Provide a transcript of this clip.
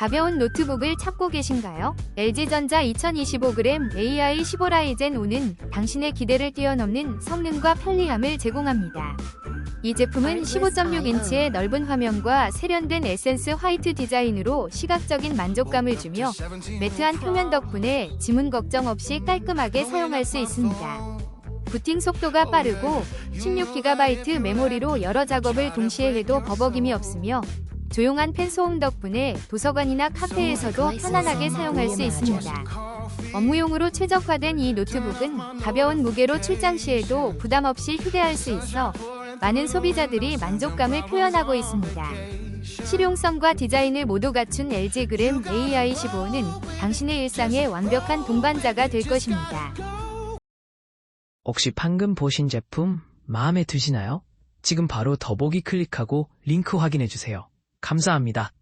가벼운 노트북을 찾고 계신가요? LG전자 2025g AI15 라이젠 5는 당신의 기대를 뛰어넘는 성능과 편리함을 제공합니다. 이 제품은 15.6인치의 넓은 화면과 세련된 에센스 화이트 디자인으로 시각적인 만족감을 주며 매트한 표면 덕분에 지문 걱정 없이 깔끔하게 사용할 수 있습니다. 부팅 속도가 빠르고 16GB 메모리로 여러 작업을 동시에 해도 버벅임이 없으며 조용한 펜 소음 덕분에 도서관이나 카페에서도 편안하게 사용할 수 있습니다. 업무용으로 최적화된 이 노트북은 가벼운 무게로 출장 시에도 부담 없이 휴대할 수 있어 많은 소비자들이 만족감을 표현하고 있습니다. 실용성과 디자인을 모두 갖춘 LG 그램 AI15는 당신의 일상의 완벽한 동반자가 될 것입니다. 혹시 방금 보신 제품 마음에 드시나요? 지금 바로 더보기 클릭하고 링크 확인해 주세요. 감사합니다.